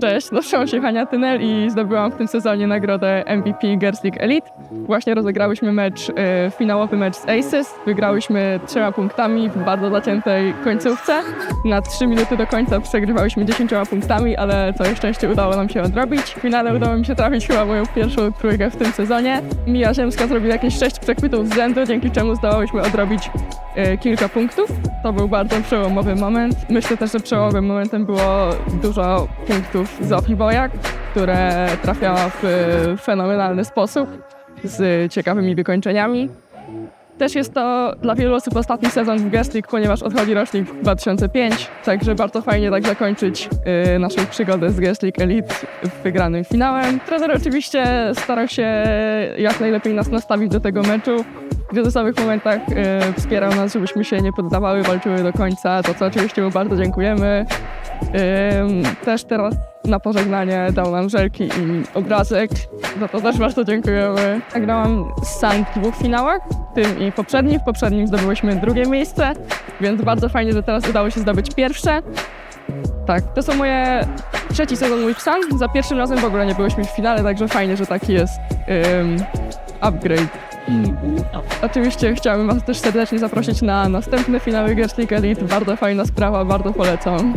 Cześć, nazywam się Hania Tynel i zdobyłam w tym sezonie nagrodę MVP Girls League Elite. Właśnie rozegrałyśmy mecz, e, finałowy mecz z Aces. Wygrałyśmy trzema punktami w bardzo zaciętej końcówce. Na 3 minuty do końca przegrywałyśmy 10 punktami, ale całe szczęście udało nam się odrobić. W finale udało mi się trafić chyba moją pierwszą trójkę w tym sezonie. Mija Ziemska zrobiła jakieś 6 przechwytów z rzędu, dzięki czemu zdołałyśmy odrobić kilka punktów. To był bardzo przełomowy moment. Myślę też, że przełomowym momentem było dużo punktów Zofii Wojak, które trafiała w e, fenomenalny sposób z ciekawymi wykończeniami. Też jest to dla wielu osób ostatni sezon w Guest League, ponieważ odchodzi rocznik 2005, także bardzo fajnie tak zakończyć e, naszą przygodę z Guest League Elite wygranym finałem. Trener oczywiście starał się jak najlepiej nas nastawić do tego meczu. W kryzysowych momentach e, wspierał nas, żebyśmy się nie poddawały, walczyły do końca, to co oczywiście mu bardzo dziękujemy. Ym, też teraz na pożegnanie dał nam żelki i obrazek. Za to też bardzo dziękujemy. Grałam z w dwóch finałach, w tym i poprzednim. W poprzednim zdobyłyśmy drugie miejsce, więc bardzo fajnie, że teraz udało się zdobyć pierwsze. Tak, to są moje trzeci sezon Whip Sun. Za pierwszym razem w ogóle nie byłyśmy w finale, także fajnie, że taki jest ym, upgrade. Oczywiście chciałabym Was też serdecznie zaprosić na następne finały League Elite. Bardzo fajna sprawa, bardzo polecam.